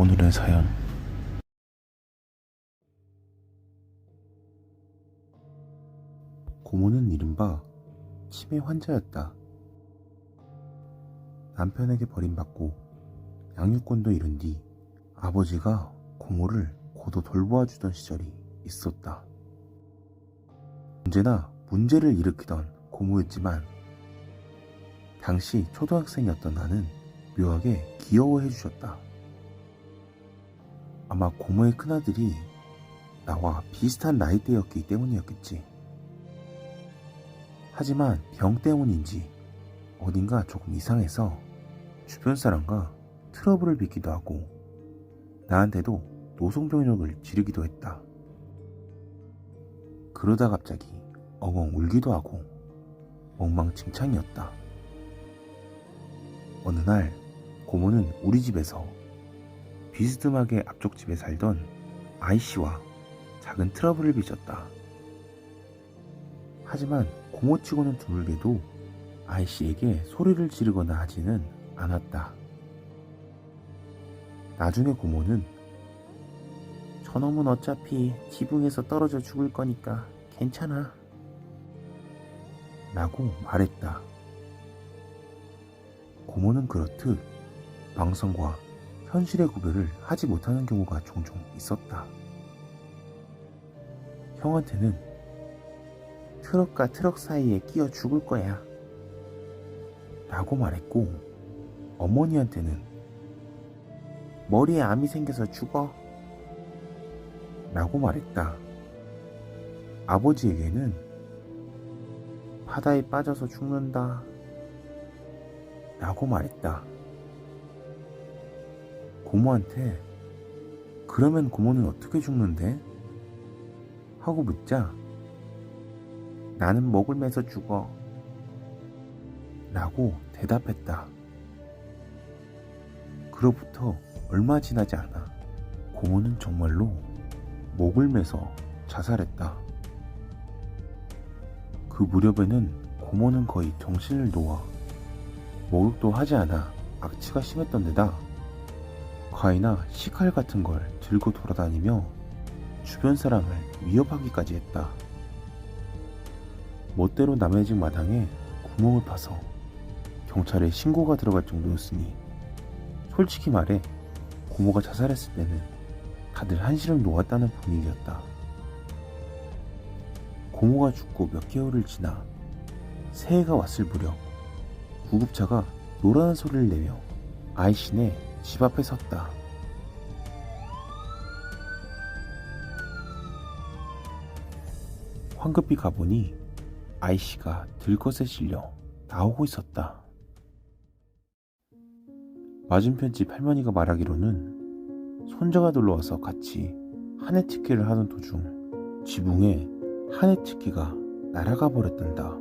오늘의 사연 고모는 이른바 치매 환자였다. 남편에게 버림받고 양육권도 잃은 뒤 아버지가 고모를 고도 돌보아 주던 시절이 있었다. 언제나 문제를 일으키던 고모였지만 당시 초등학생이었던 나는 묘하게 귀여워해 주셨다. 아마 고모의 큰아들이 나와 비슷한 나이대였기 때문이었겠지. 하지만 병 때문인지 어딘가 조금 이상해서 주변 사람과 트러블을 빚기도 하고 나한테도 노송병력을 지르기도 했다. 그러다 갑자기 엉엉 울기도 하고 엉망진창이었다. 어느 날 고모는 우리 집에서 비스듬하게 앞쪽 집에 살던 아이씨와 작은 트러블을 빚었다. 하지만 고모치고는 드물게도 아이씨에게 소리를 지르거나 하지는 않았다. 나중에 고모는 저놈은 어차피 지붕에서 떨어져 죽을 거니까 괜찮아. 라고 말했다. 고모는 그렇듯 망상과 현실의 구별을 하지 못하는 경우가 종종 있었다. 형한테는 트럭과 트럭 사이에 끼어 죽을 거야. 라고 말했고, 어머니한테는 머리에 암이 생겨서 죽어. 라고 말했다. 아버지에게는 바다에 빠져서 죽는다. 라고 말했다. 고모한테 그러면 고모는 어떻게 죽는데? 하고 묻자 나는 목을 매서 죽어 라고 대답했다. 그로부터 얼마 지나지 않아 고모는 정말로 목을 매서 자살했다. 그 무렵에는 고모는 거의 정신을 놓아 목욕도 하지 않아 악취가 심했던 데다 과이나 식칼 같은 걸 들고 돌아다니며 주변 사람을 위협하기까지 했다. 멋대로 남의 집 마당에 구멍을 파서 경찰에 신고가 들어갈 정도였으니 솔직히 말해 고모가 자살했을 때는 다들 한시를 놓았다는 분위기였다. 고모가 죽고 몇 개월을 지나 새해가 왔을 무렵 구급차가 노라는 소리를 내며 아이씨네 집 앞에 섰다. 황급히 가보니 아이씨가 들것에 실려 나오고 있었다. 맞은편 집 할머니가 말하기로는 손자가 놀러와서 같이 한해특기를 하던 도중 지붕에 한해특기가 날아가 버렸단다.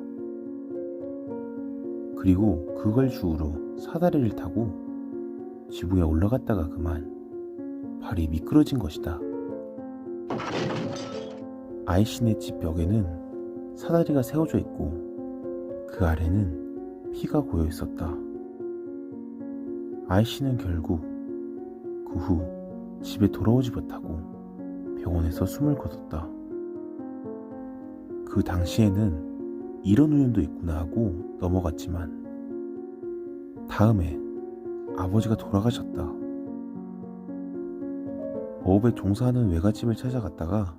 그리고 그걸 주우러 사다리를 타고 지붕에 올라갔다가 그만 발이 미끄러진 것이다. 아이씨네 집 벽에는 사다리가 세워져 있고 그 아래는 피가 고여 있었다. 아이씨는 결국 그 후 집에 돌아오지 못하고 병원에서 숨을 거뒀다. 그 당시에는 이런 우연도 있구나 하고 넘어갔지만 다음에 아버지가 돌아가셨다. 어업에 종사하는 외갓집을 찾아갔다가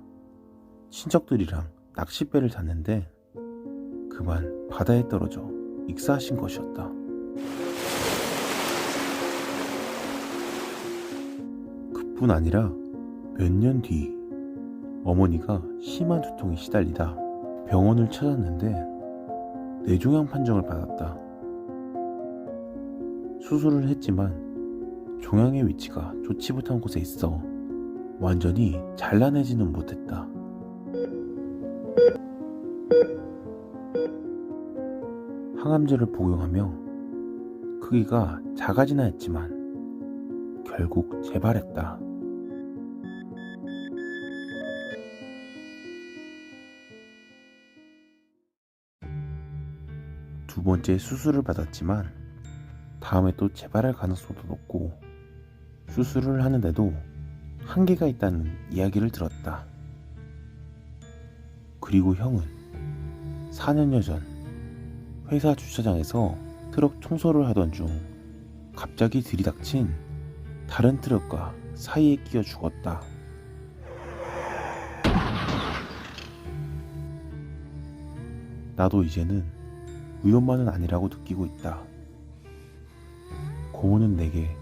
친척들이랑 낚싯배를 탔는데 그만 바다에 떨어져 익사하신 것이었다. 그뿐 아니라 몇 년 뒤 어머니가 심한 두통에 시달리다 병원을 찾았는데 뇌종양 판정을 받았다. 수술을 했지만 종양의 위치가 좋지 못한 곳에 있어 완전히 잘라내지는 못했다. 항암제를 복용하며 크기가 작아지나 했지만 결국 재발했다. 두 번째 수술을 받았지만 다음에 또 재발할 가능성도 높고 수술을 하는데도 한계가 있다는 이야기를 들었다. 그리고 형은 4년여 전 회사 주차장에서 트럭 청소를 하던 중 갑자기 들이닥친 다른 트럭과 사이에 끼어 죽었다. 나도 이제는 위험만은 아니라고 느끼고 있다. 고모는 내게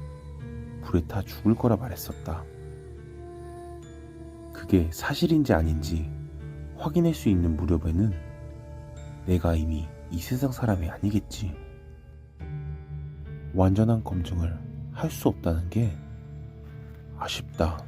불에 타 죽을 거라 말했었다. 그게 사실인지 아닌지 확인할 수 있는 무렵에는 내가 이미 이 세상 사람이 아니겠지. 완전한 검증을 할 수 없다는 게 아쉽다.